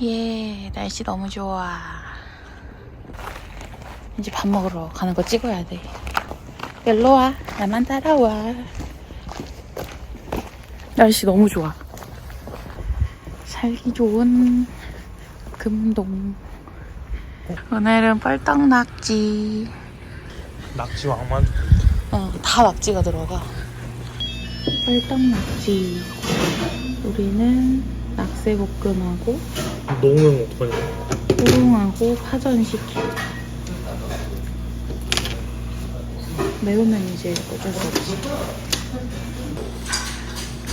예, 날씨 너무 좋아. 이제 밥 먹으러 가는 거 찍어야 돼. 일로 와. 나만 따라와. 날씨 너무 좋아. 살기 좋은 금동. 오늘은 뻘떡 낙지. 낙지 왕만 어, 다 낙지가 들어가. 뻘떡 낙지. 우리는 낙새볶음하고 농은 어떡하냐 호롱하고 파전 시키. 매우면 이제 어쩔 수 없지.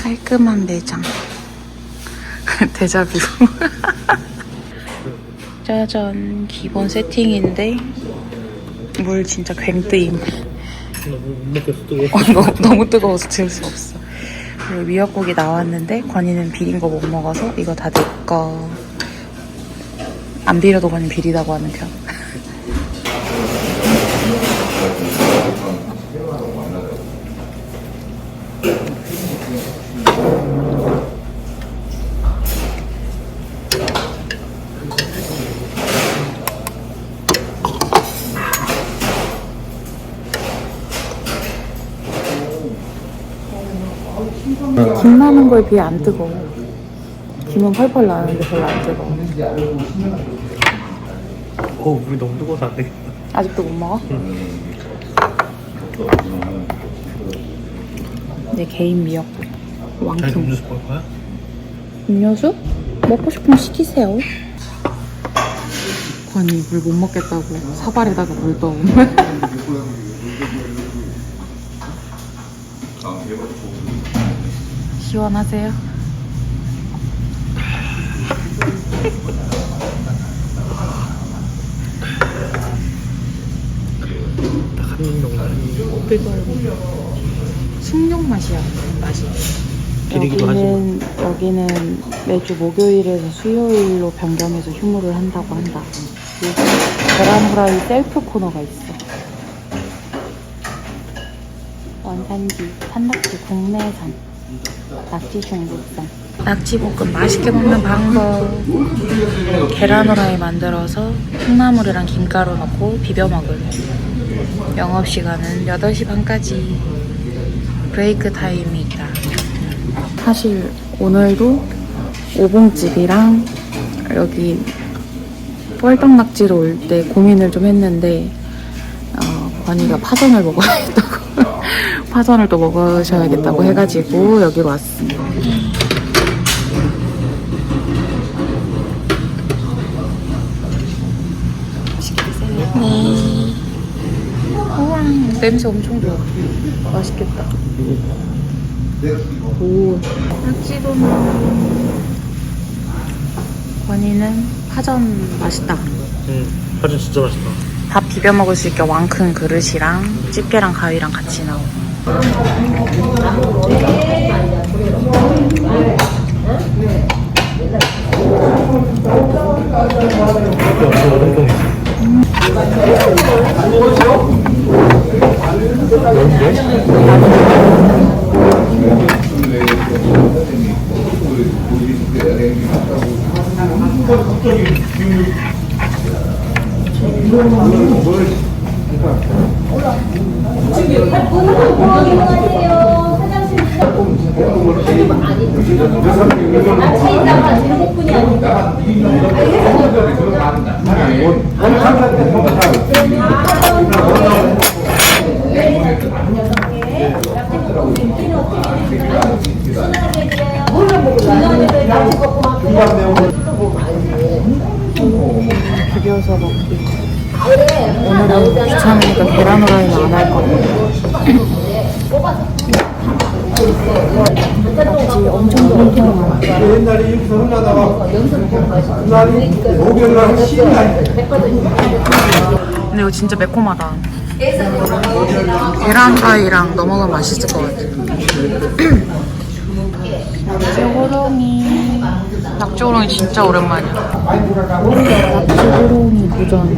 깔끔한 매장. 데자뷰. 짜잔. 기본 세팅인데, 물 진짜 괭뜨임. 나못 먹겠어 뜨거워 어, 너무, 너무 뜨거워서 지울 수 없어. 그리고 미역국이 나왔는데, 권이는 비린 거 못 먹어서 이거 다내 거. 안 비려도 권이 비리다고 하는 편. 김 나는 거에 비해 안 뜨거워. 김은 펄펄 나는데 별로 안 뜨거워. 어 물이 너무 뜨거워서 안 되겠다 아직도 못 먹어? 내 개인. 자기 왕큼. 음료수 먹을 거야? 음료수? 먹고 싶으면 시키세요. 권이 물 못 먹겠다고 사발에다가 물 떠오면. 시원하세요? 뜨거워. 숭늉 맛이야, 맛이. 비리기도 여기는, 여기는 매주 목요일에서 수요일로 변경해서 휴무를 한다고 한다. 그리고 계란 후라이 셀프 코너가 있어. 원산지, 산낙지 국내산, 낙지 중국산. 낙지볶음 맛있게 먹는 방법. 계란 후라이 만들어서 콩나물이랑 김가루 넣고 비벼 먹을. 영업시간은 8시 반까지. 브레이크 타임이 있다. 사실 오늘도 오봉집이랑 여기 뻘떡낙지로 올 때 고민을 좀 했는데 어, 권이가 파전을 먹어야겠다고 파전을 또 먹으셔야겠다고 해가지고 여기로 왔습니다. 우와, 냄새 엄청 좋아. 맛있겠다. 오, 낙지도는 권이는 파전 맛있다. 응 파전 진짜 맛있다 밥 비벼 먹을 수 있게 왕큰 그릇이랑 집게랑 가위랑 같이 나오고. 비벼서 오늘은 귀찮으니까 계란 후라이는 안 할 거야. 낙지 엄청 엄청 많아. 옛날에 이렇게 서른하다가 그날이 목요일날 쉬는 날 근데 이거 진짜 매콤하다. 계란 후라이랑 먹으면 맛있을 것 같아. 낙지 호롱이. 낙지 호롱이 진짜 오랜만이야. 낙지 호롱이 도전.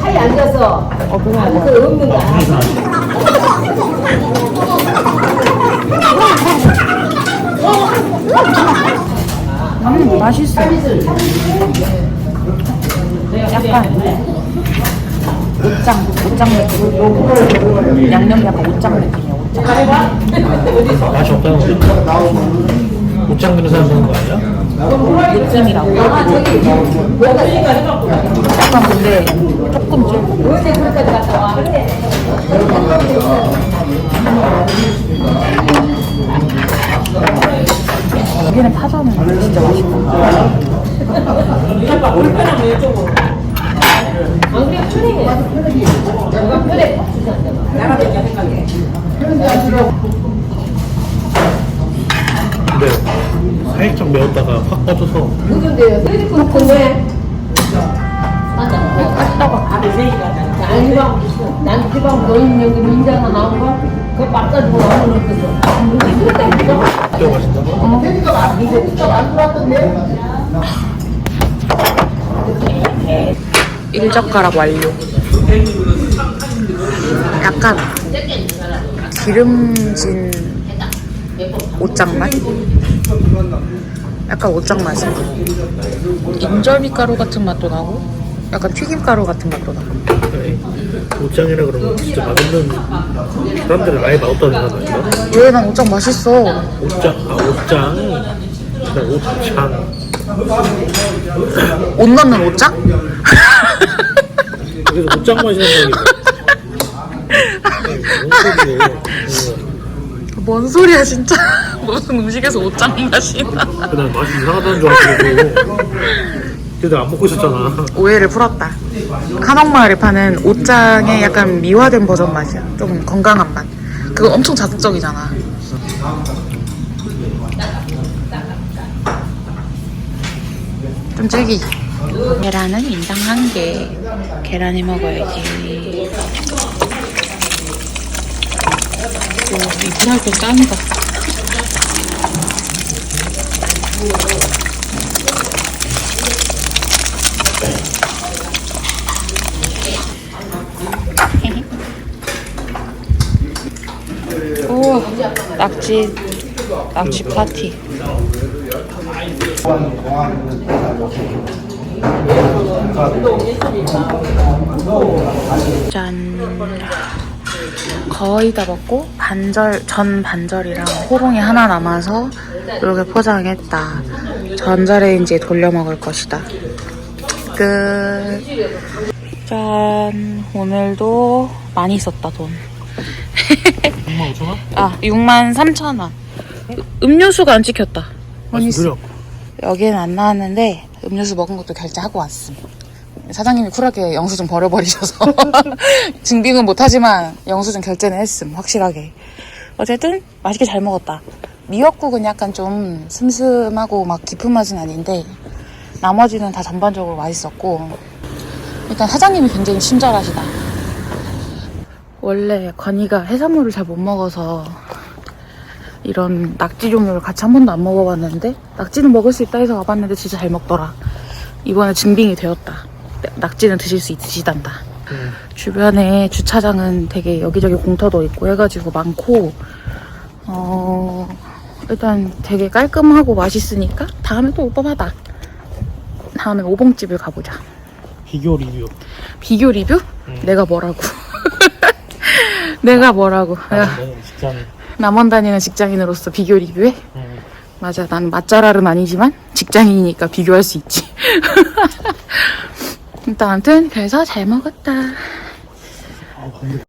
차에 앉아서 어, 그거 그 먹어요. 없는 거 음, 맛있어. 약간 옷장, 옷장 느낌. 양념이 약간 옷장 느낌이야, 옷장. 맛이 없다는 거 옷장 그는 사람 보는 거 아니야? 느낌이라고. 약간 근데 조금 좀? 여기는 파전은 진짜 맛있고. 근데 살짝 매웠다가 확 빠져서 누군데요? 휴대폰 건데. 맞다. 아니 지방 난 지방 너는 여기 민자가 나온 거 그거 바꿔주고 나오는 거죠. 진짜 맛있다 일젓가락 완료. 약간 기름진 옷장 맛? 약간 옷장 맛이야. 인절미 가루 같은 맛도 나고, 약간 튀김 가루 같은 맛도 나고. 그래. 옷장이라 그러면 진짜 맛없는 사람들은 아예 맛없다는 생각 아닌가? 왜난 옷장 맛있어? 옷장 아 옷장 그냥 옷장 옷 넣는 옷장? 그래서 옷장 맛이란 말이야 뭔 소리야 진짜. 무슨 음식에서 옷장 맛이 나 그날 맛이 이상하다는 줄 알고 걔들 안 먹고 있었잖아. 오해를 풀었다. 한옥마을에 파는 옷장의 약간 미화된 버전 맛이야. 좀 건강한 맛. 그거 엄청 자극적이잖아. 좀 질기. 계란은 인당 한개. 계란이 먹어야지 오, 이 프라이팬 짱이다 오, 낙지, 낙지 파티. 짠. 거의 다 먹고 반절 전 반절이랑 호롱이 하나 남아서 이렇게 포장했다. 전자레인지에 돌려 먹을 것이다. 끝. 짠. 오늘도 많이 썼다 돈. 6만 5천 원? 아, 6만 3천 원. 음료수가 안 찍혔다. 느려 여기는 안 나왔는데 음료수 먹은 것도 결제하고 왔음. 사장님이 쿨하게 영수증 버려버리셔서 증빙은 못하지만 영수증 결제는 했음 확실하게. 어쨌든 맛있게 잘 먹었다. 미역국은 약간 좀 슴슴하고 막 깊은 맛은 아닌데 나머지는 다 전반적으로 맛있었고 일단 사장님이 굉장히 친절하시다. 원래 건이가 해산물을 잘 못 먹어서 이런 낙지 종류를 같이 한 번도 안 먹어봤는데 낙지는 먹을 수 있다 해서 와봤는데 진짜 잘 먹더라. 이번에 증빙이 되었다. 낙지는 드실 수 있으시단다. 응. 주변에 주차장은 되게 여기저기 공터도 있고 해가지고 많고 어 일단 되게 깔끔하고 맛있으니까 다음에 또올 법하다. 다음에 오봉집을 가보자. 비교 리뷰 비교 리뷰? 응. 내가 뭐라고? 내가 뭐라고? 내가 나는 직장 남원 다니는 직장인으로서 비교 리뷰해? 응. 맞아, 난 맛잘알은 아니지만 직장인이니까 비교할 수 있지. 일단 아무튼 그래서 잘 먹었다. 아, 근데